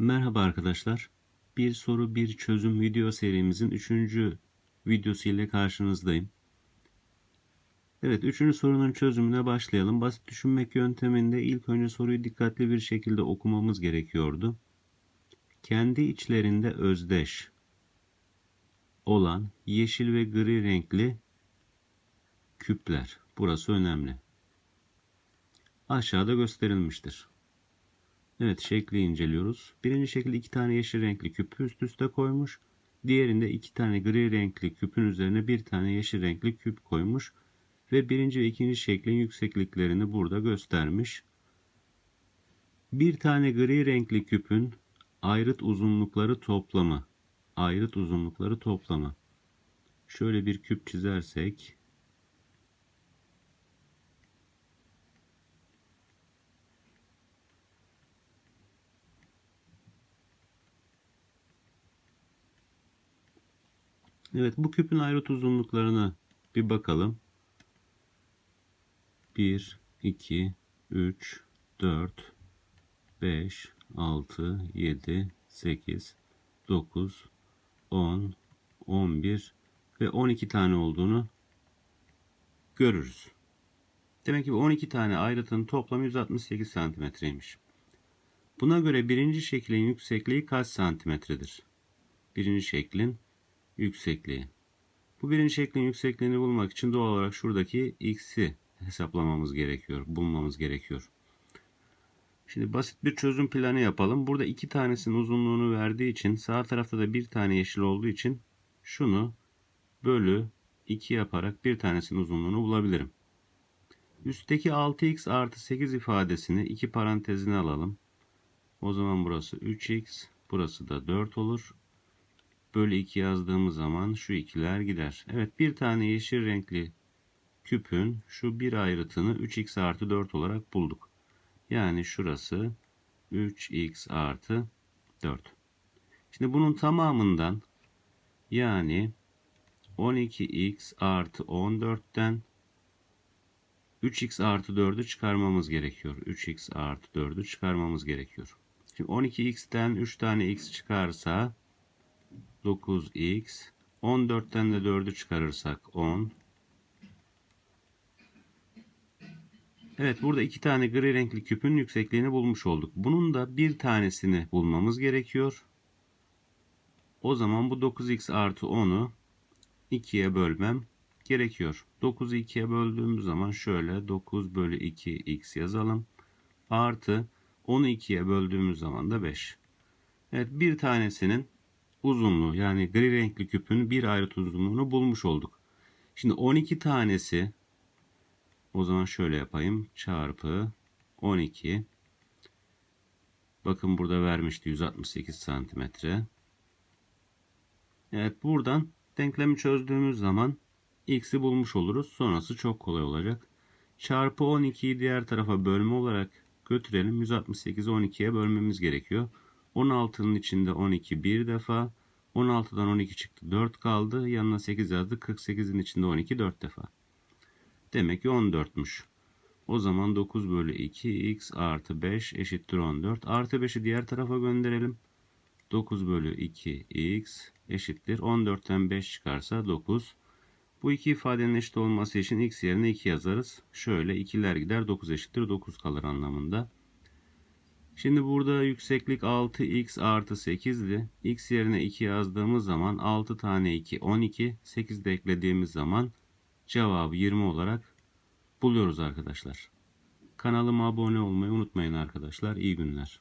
Merhaba arkadaşlar. Bir soru bir çözüm video serimizin 3. videosu ile karşınızdayım. Evet 3. sorunun çözümüne başlayalım. Basit düşünmek yönteminde ilk önce soruyu dikkatli bir şekilde okumamız gerekiyordu. Kendi içlerinde özdeş olan yeşil ve gri renkli küpler. Burası önemli. Aşağıda gösterilmiştir. Evet şekli inceliyoruz. Birinci şekilde iki tane yeşil renkli küpü üst üste koymuş. Diğerinde iki tane gri renkli küpün üzerine bir tane yeşil renkli küp koymuş. Ve birinci ve ikinci şeklin yüksekliklerini burada göstermiş. Bir tane gri renkli küpün ayrıt uzunlukları toplamı. Ayrıt uzunlukları toplamı. Şöyle bir küp çizersek Evet bu küpün ayrıt uzunluklarına bir bakalım. 1, 2, 3, 4, 5, 6, 7, 8, 9, 10, 11 ve 12 tane olduğunu görürüz. Demek ki bu 12 tane ayrıtın toplamı 168 santimetreymiş. Buna göre birinci şeklin yüksekliği kaç santimetredir? Birinci şeklin yüksekliği. Bu birinci şeklin yüksekliğini bulmak için doğal olarak şuradaki x'i hesaplamamız gerekiyor, bulmamız gerekiyor. Şimdi basit bir çözüm planı yapalım. Burada iki tanesinin uzunluğunu verdiği için sağ tarafta da bir tane yeşil olduğu için şunu bölü 2 yaparak bir tanesinin uzunluğunu bulabilirim. Üstteki 6x artı 8 ifadesini iki parantezine alalım. O zaman burası 3x, burası da 4 olur bölü 2 yazdığımız zaman şu ikiler gider. Evet bir tane yeşil renkli küpün şu bir ayrıtını 3x artı 4 olarak bulduk. Yani şurası 3x artı 4. Şimdi bunun tamamından yani 12x artı 14'ten 3x artı 4'ü çıkarmamız gerekiyor. 3x artı 4'ü çıkarmamız gerekiyor. Şimdi 12x'ten 3 tane x çıkarsa 9x 14'ten de 4'ü çıkarırsak 10 Evet burada iki tane gri renkli küpün yüksekliğini bulmuş olduk. Bunun da bir tanesini bulmamız gerekiyor. O zaman bu 9x artı 10'u 2'ye bölmem gerekiyor. 9'u 2'ye böldüğümüz zaman şöyle 9 bölü 2x yazalım. Artı 10'u 2'ye böldüğümüz zaman da 5. Evet bir tanesinin uzunluğu yani gri renkli küpün bir ayrıt uzunluğunu bulmuş olduk. Şimdi 12 tanesi o zaman şöyle yapayım. Çarpı 12 Bakın burada vermişti 168 santimetre. Evet buradan denklemi çözdüğümüz zaman x'i bulmuş oluruz. Sonrası çok kolay olacak. Çarpı 12'yi diğer tarafa bölme olarak götürelim. 168'i 12'ye bölmemiz gerekiyor. 16'nın içinde 12 bir defa. 16'dan 12 çıktı. 4 kaldı. Yanına 8 yazdı. 48'in içinde 12 4 defa. Demek ki 14'müş. O zaman 9 bölü 2 x artı 5 eşittir 14. Artı 5'i diğer tarafa gönderelim. 9 bölü 2 x eşittir. 14'ten 5 çıkarsa 9. Bu iki ifadenin eşit olması için x yerine 2 yazarız. Şöyle ikiler gider 9 eşittir 9 kalır anlamında. Şimdi burada yükseklik 6x artı 8'di. x yerine 2 yazdığımız zaman 6 tane 2 12. 8 de eklediğimiz zaman cevabı 20 olarak buluyoruz arkadaşlar. Kanalıma abone olmayı unutmayın arkadaşlar. İyi günler.